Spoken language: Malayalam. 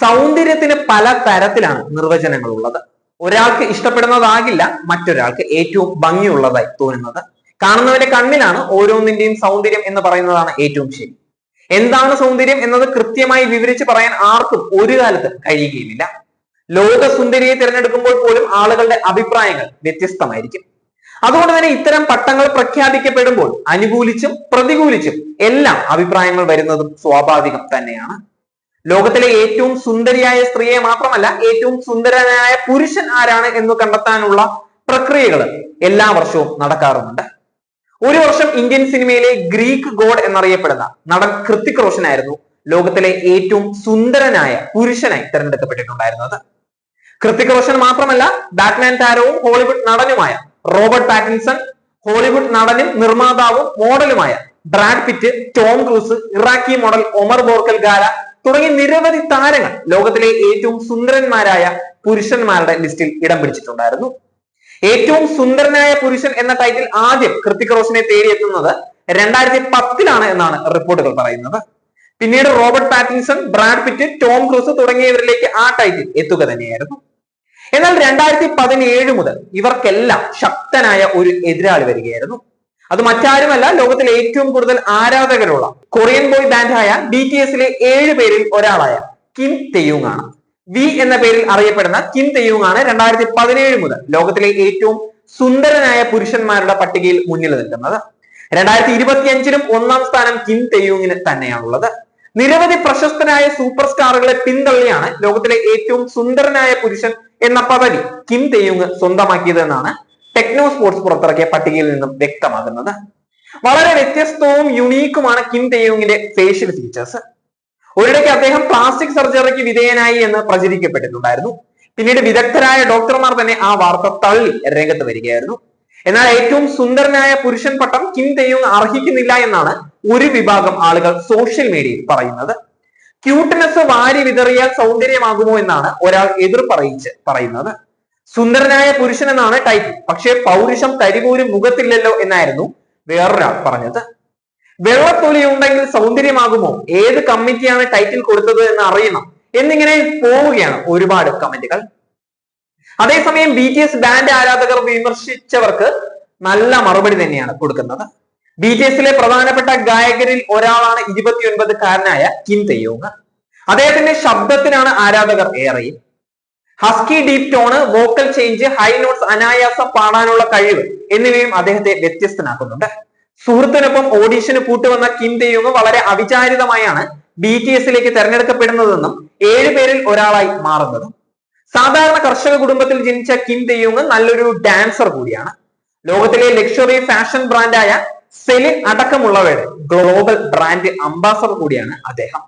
സൗന്ദര്യത്തിന് പല തരത്തിലാണ് നിർവചനങ്ങൾ ഉള്ളത് ഒരാൾക്ക് ഇഷ്ടപ്പെടുന്നതാകില്ല മറ്റൊരാൾക്ക് ഏറ്റവും ഭംഗിയുള്ളതായി തോന്നുന്നത്. കാണുന്നവന്റെ കണ്ണിലാണ് ഓരോന്നിന്റെയും സൗന്ദര്യം എന്ന് പറയുന്നതാണ് ഏറ്റവും ശരി. എന്താണ് സൗന്ദര്യം എന്നത് കൃത്യമായി വിവരിച്ച് പറയാൻ ആർക്കും ഒരു കാലത്ത് കഴിയുകയില്ല ലോക സുന്ദരിയെ തിരഞ്ഞെടുക്കുമ്പോൾ പോലും ആളുകളുടെ അഭിപ്രായങ്ങൾ വ്യത്യസ്തമായിരിക്കും. അതുകൊണ്ട് തന്നെ ഇത്തരം പട്ടങ്ങൾ പ്രഖ്യാപിക്കപ്പെടുമ്പോൾ അനുകൂലിച്ചും പ്രതികൂലിച്ചും എല്ലാം അഭിപ്രായങ്ങൾ വരുന്നതും സ്വാഭാവികം തന്നെയാണ്. ലോകത്തിലെ ഏറ്റവും സുന്ദരിയായ സ്ത്രീയെ മാത്രമല്ല ഏറ്റവും സുന്ദരനായ പുരുഷൻ ആരാണ് എന്ന് കണ്ടെത്താനുള്ള പ്രക്രിയകൾ എല്ലാ വർഷവും നടക്കാറുമുണ്ട്. ഒരു വർഷം ഇന്ത്യൻ സിനിമയിലെ ഗ്രീക്ക് ഗോഡ് എന്നറിയപ്പെടുന്ന നടൻ കൃത്തിക് റോഷൻ ആയിരുന്നു ലോകത്തിലെ ഏറ്റവും സുന്ദരനായ പുരുഷനായി തിരഞ്ഞെടുക്കപ്പെട്ടിട്ടുണ്ടായിരുന്നത്. കൃത്തിക് റോഷൻ മാത്രമല്ല ബാറ്റ്മാൻ താരവും ഹോളിവുഡ് നടനുമായ റോബർട്ട് പാറ്റിൻസൺ ഹോളിവുഡ് നടനും നിർമ്മാതാവും മോഡലുമായ Brad Pitt Tom Cruise Iraqi model Omar Borkan gala തുടങ്ങി നിരവധി താരങ്ങൾ ലോകത്തിലെ ഏറ്റവും സുന്ദരന്മാരായ പുരുഷന്മാരുടെ ലിസ്റ്റിൽ ഇടം പിടിച്ചിട്ടുണ്ടായിരുന്നു. ഏറ്റവും സുന്ദരനായ പുരുഷൻ എന്ന ടൈറ്റിൽ ആദ്യം കൃത്തിക് റോഷനെ തേടിയെത്തുന്നത് രണ്ടായിരത്തി പത്തിലാണ് എന്നാണ് റിപ്പോർട്ടുകൾ പറയുന്നത്. പിന്നീട് Robert Pattinson Brad Pitt Tom Cruise തുടങ്ങിയവരിലേക്ക് ആ ടൈറ്റിൽ എത്തുക തന്നെയായിരുന്നു. എന്നാൽ രണ്ടായിരത്തി പതിനേഴ് മുതൽ ഇവർക്കെല്ലാം ശക്തനായ ഒരു എതിരാളി വരികയായിരുന്നു. അത് മറ്റാരുമല്ല ലോകത്തിലെ ഏറ്റവും കൂടുതൽ ആരാധകരുള്ള കൊറിയൻ ബോയ് ബാൻഡായ ബി ടി എസിലെ ഏഴ് പേരിൽ ഒരാളായ കിം തെയൂങ് ആണ്. വി എന്ന പേരിൽ അറിയപ്പെടുന്ന കിം തെയൂങ് ആണ് രണ്ടായിരത്തി പതിനേഴ് മുതൽ ലോകത്തിലെ ഏറ്റവും സുന്ദരനായ പുരുഷന്മാരുടെ പട്ടികയിൽ മുന്നിൽ നിൽക്കുന്നത്. രണ്ടായിരത്തി ഇരുപത്തിയഞ്ചിലും ഒന്നാം സ്ഥാനം കിം തെയൂങ്ങിന് തന്നെയാണുള്ളത്. നിരവധി പ്രശസ്തനായ സൂപ്പർ സ്റ്റാറുകളെ പിന്തള്ളിയാണ് ലോകത്തിലെ ഏറ്റവും സുന്ദരനായ പുരുഷൻ എന്ന പദവി കിം തെയുങ് സ്വന്തമാക്കിയതെന്നാണ് ടെക്നോ സ്പോർട്സ് പുറത്തിറക്കിയ പട്ടികയിൽ നിന്നും വ്യക്തമാകുന്നത്. വളരെ വ്യത്യസ്തവും യുണീക്കുമാണ് കിം തെയോങ്ങിന്റെ ഫേഷ്യൽ ഫീച്ചേഴ്സ് ഒരിടയ്ക്ക് അദ്ദേഹം പ്ലാസ്റ്റിക് സർജറിക്ക് വിധേയനായി എന്ന് പ്രചരിക്കപ്പെട്ടിട്ടുണ്ടായിരുന്നു. പിന്നീട് വിദഗ്ധരായ ഡോക്ടർമാർ തന്നെ ആ വാർത്ത തള്ളി രംഗത്ത് വരികയായിരുന്നു. എന്നാൽ ഏറ്റവും സുന്ദരനായ പുരുഷൻ പട്ടം കിം തെയോങ് അർഹിക്കുന്നില്ല എന്നാണ് ഒരു വിഭാഗം ആളുകൾ സോഷ്യൽ മീഡിയയിൽ പറയുന്നത്. ക്യൂട്ട്നെസ് വാരി വിതറിയാൽ സൗന്ദര്യമാകുമോ എന്നാണ് ഒരാൾ എതിർ പറയിച്ച് പറയുന്നത്. സുന്ദരനായ പുരുഷൻ എന്നാണ് ടൈറ്റിൽ പക്ഷേ പൗരുഷം തരിപോലും മുഖത്തില്ലല്ലോ എന്നായിരുന്നു വേറൊരാൾ പറഞ്ഞത്. വെള്ളത്തൊലി ഉണ്ടെങ്കിൽ സൗന്ദര്യമാകുമോ? ഏത് കമ്മിറ്റിയാണ് ടൈറ്റിൽ കൊടുത്തത് എന്ന് അറിയണം. എന്നിങ്ങനെ പോവുകയാണ് ഒരുപാട് കമന്റുകൾ അതേസമയം ബി ടി എസ് ബാൻഡ് ആരാധകർ വിമർശിച്ചവർക്ക് നല്ല മറുപടി തന്നെയാണ് കൊടുക്കുന്നത്. ബി ടി എസിലെ പ്രധാനപ്പെട്ട ഗായകരിൽ ഒരാളാണ് ഇരുപത്തിയൊൻപതുകാരനായ കിം തെയ്യോങ് അദ്ദേഹത്തിന്റെ ശബ്ദത്തിനാണ് ആരാധകർ ഏറെയും husky deep tone vocal change high notes അനായാസം പാടാനുള്ള കഴിവ് എന്നിവയും അദ്ദേഹത്തെ വ്യത്യസ്തനാക്കുന്നുണ്ട്. സുഹൃത്തിനൊപ്പം ഓഡീഷന് കൂട്ടുവന്ന കിം ദയോങ് വളരെ അവിചാരിതമായാണ് ബി ടി എസിലേക്ക് തെരഞ്ഞെടുക്കപ്പെടുന്നതെന്നും ഏഴുപേരിൽ ഒരാളായി മാറുന്നതും. സാധാരണ കർഷക കുടുംബത്തിൽ ജനിച്ച കിം ദയോങ് നല്ലൊരു ഡാൻസർ കൂടിയാണ്. ലോകത്തിലെ ലക്ഷറി ഫാഷൻ ബ്രാൻഡായ സെലിൻ അടക്കമുള്ളവയുടെ ഗ്ലോബൽ ബ്രാൻഡ് അംബാസഡർ കൂടിയാണ് അദ്ദേഹം.